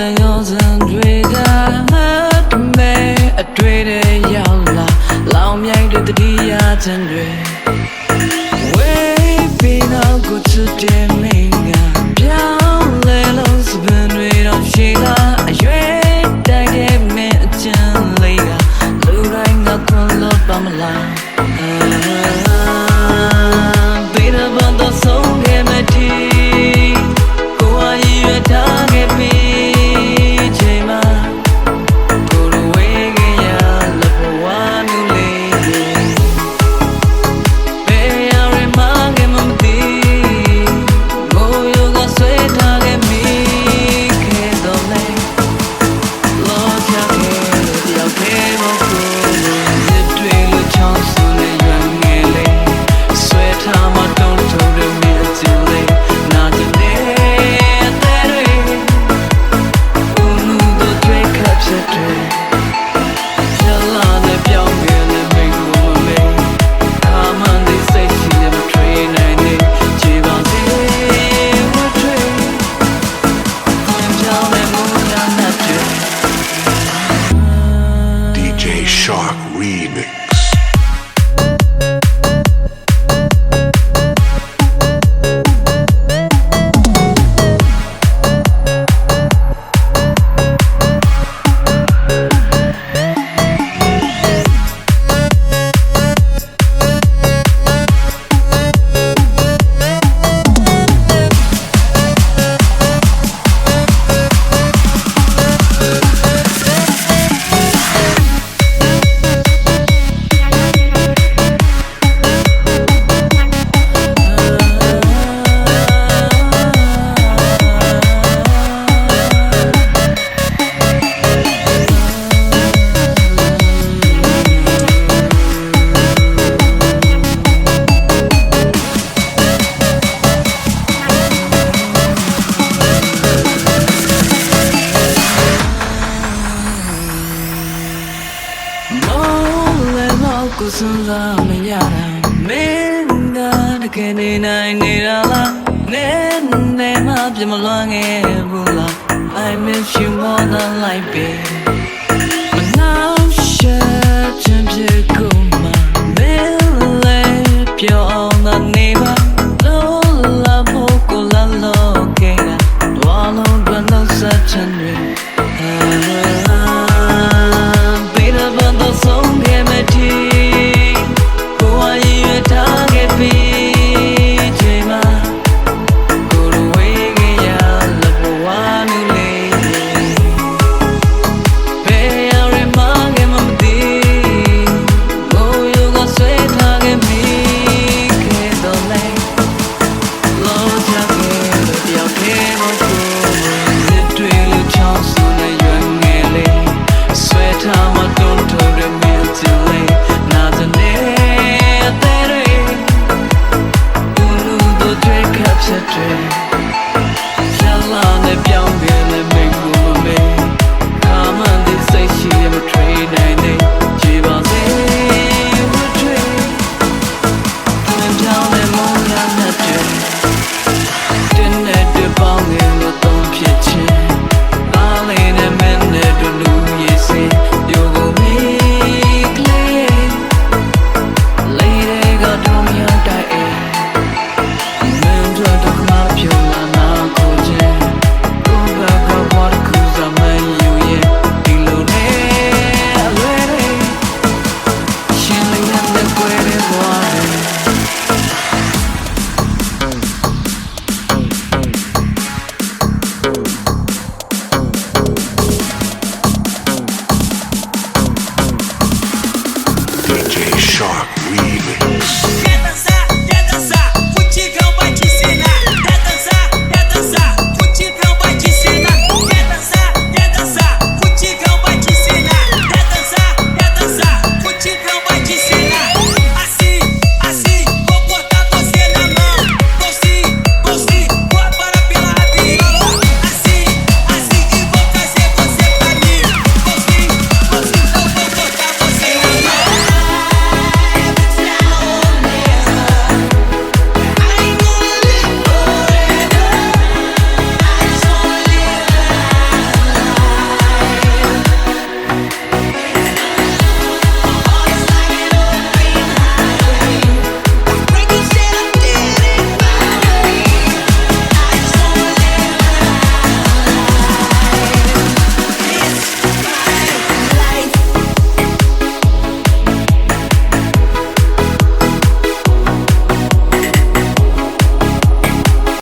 တဲ့ရုံးစံတွေကတမဲအတွေ့တွေရောက်လာလောင်မြိုင်တဲ့တတိယတန်တွေ Way be now good to them ကိုစွန်းစားမရတာမင်းကတကယ်နေနိုင်နေတာလားနဲ့နဲ့မှပြမလွန်ခဲ့ဘူးလား I miss you more than life baby